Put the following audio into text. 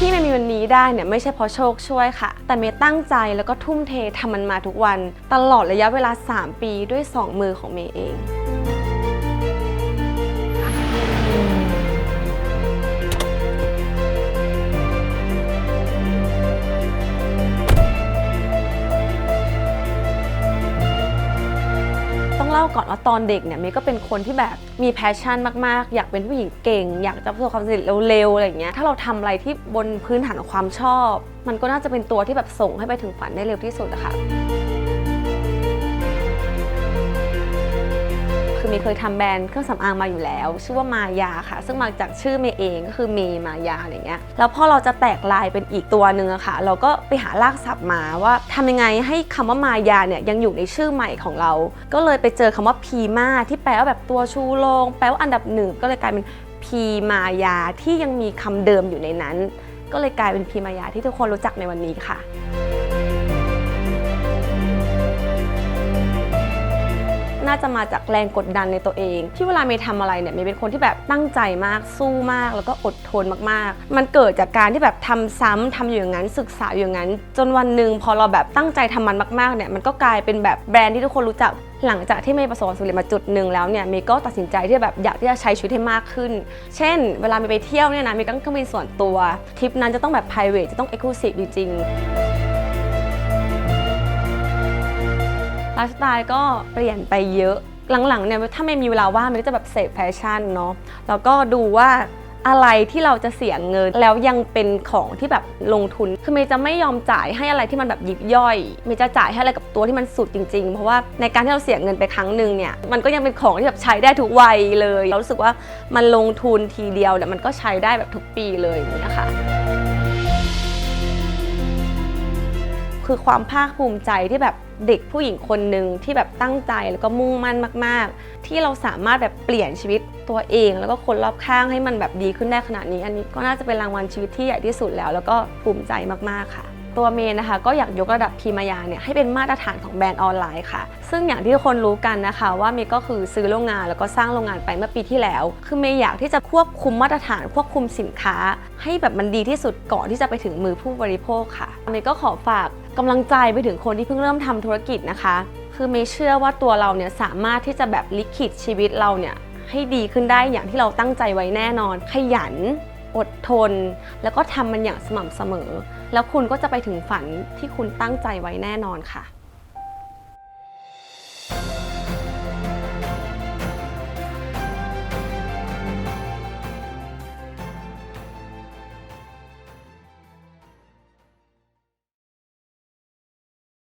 ที่เมย์มีวันนี้ได้เนี่ยไม่ใช่เพราะโชคช่วยค่ะ แต่เมย์ตั้งใจแล้วก็ทุ่มเททำมันมาทุกวัน ตลอดระยะเวลา 3 ปีด้วย 2 มือของเมย์เอง เล่าก่อนว่าตอนเด็กเนี่ยเมย์ก็เป็นคนที่แบบมีแพชชั่นมากๆ อยากเป็นผู้หญิงเก่ง อยากจะประสบความสำเร็จเร็วๆอะไรอย่างเงี้ยถ้าเราทำอะไรที่บนพื้นฐานของความชอบ มันก็น่าจะเป็นตัวที่แบบส่งให้ไปถึงฝันได้เร็วที่สุดอะค่ะ คือเมย์เคยทำแบรนด์เครื่องสำอางมาอยู่แล้ว ชื่อว่ามายาค่ะ ซึ่งมาจากชื่อเมย์เองก็คือเมย์มายาอะไรเงี้ยแล้วพอเราจะแตกลายเป็นอีกตัวหนึ่งอะค่ะ เราก็ไปหารากศัพท์มาว่าทำยังไงให้คำว่ามายาเนี่ยยังอยู่ในชื่อใหม่ของเรา ก็เลยไปเจอคำว่าพีมาที่แปลว่าแบบตัวชูโรงแปลว่าอันดับหนึ่งก็เลยกลายเป็นพีมายาที่ยังมีคำเดิมอยู่ในนั้น ก็เลยกลายเป็นพีมายาที่ทุกคนรู้จักในวันนี้ค่ะ น่าจะมาจากแรงกดดันในตัวเอง ที่เวลาเมย์ทำอะไรเนี่ยเมย์เป็นคนที่แบบตั้งใจมากสู้มาก แล้วก็อดทนมากๆ มันเกิดจากการที่แบบทำซ้ำทำอยู่อย่างนั้นศึกษาอยู่อย่างนั้น จนวันหนึ่งพอเราแบบตั้งใจทำมันมากๆเนี่ยมันก็กลายเป็นแบบแบรนด์ที่ทุกคนรู้จักหลังจากที่เมย์ประสบความสำเร็จมาจุดหนึ่งแล้วเนี่ยเมย์ก็ตัดสินใจที่แบบอยากที่จะใช้ชีวิตให้มากขึ้น เช่น เวลาเมย์ไปเที่ยวเนี่ยนะเมย์ต้องเครื่องบินส่วนตัวทริปนั้นจะต้องแบบ private จะต้อง exclusive จริงๆ ไลฟ์สไตล์ก็เปลี่ยนไปเยอะ หลังๆเนี่ยถ้าไม่มีเวลาว่างมันก็จะแบบเสพแฟชั่นเนาะแล้วก็ดูว่าอะไรที่เราจะเสียเงินแล้วยังเป็นของที่แบบลงทุน คือเมย์จะไม่ยอมจ่ายให้อะไรที่มันแบบยิบย่อย เมย์จะจ่ายให้อะไรกับตัวที่มันสุดจริง ๆ เพราะว่าในการที่เราเสียเงินไปครั้งหนึ่งเนี่ย มันก็ยังเป็นของที่แบบใช้ได้ทุกวัยเลย เรารู้สึกว่ามันลงทุนทีเดียวเนี่ยมันก็ใช้ได้แบบทุกปีเลยอย่างเงี้ยค่ะ คือความภาคภูมิใจที่แบบเด็กผู้หญิงคนหนึ่งที่แบบตั้งใจแล้วก็มุ่งมั่นมาก ๆ ที่เราสามารถแบบเปลี่ยนชีวิตตัวเอง แล้วก็คนรอบข้างให้มันแบบดีขึ้นได้ขนาดนี้ อันนี้ก็น่าจะเป็นรางวัลชีวิตที่ใหญ่ที่สุดแล้ว แล้วก็ภูมิใจมาก ๆ ค่ะ ตัวเมย์นะคะก็อยากยกระดับพีมายาเนี่ยให้เป็นมาตรฐานของแบรนด์ออนไลน์ค่ะ ซึ่งอย่างที่ทุกคนรู้กันนะคะว่าเมย์ก็คือซื้อโรงงานแล้วก็สร้างโรงงานไปเมื่อปีที่แล้ว คือเมย์อยากที่จะควบคุมมาตรฐานควบคุมสินค้า ให้แบบมันดีที่สุดก่อนที่จะไปถึงมือผู้บริโภคค่ะเมย์ก็ขอฝาก กำลังใจไปถึงคนที่เพิ่งเริ่มทำธุรกิจนะคะ คือเมย์เชื่อว่าตัวเราเนี่ยสามารถที่จะแบบลิขิตชีวิตเราเนี่ยให้ดีขึ้นได้อย่างที่เราตั้งใจไว้แน่นอน ขยัน อดทน แล้วก็ทำมันอย่างสม่ำเสมอ แล้วคุณก็จะไปถึงฝันที่คุณตั้งใจไว้แน่นอนค่ะ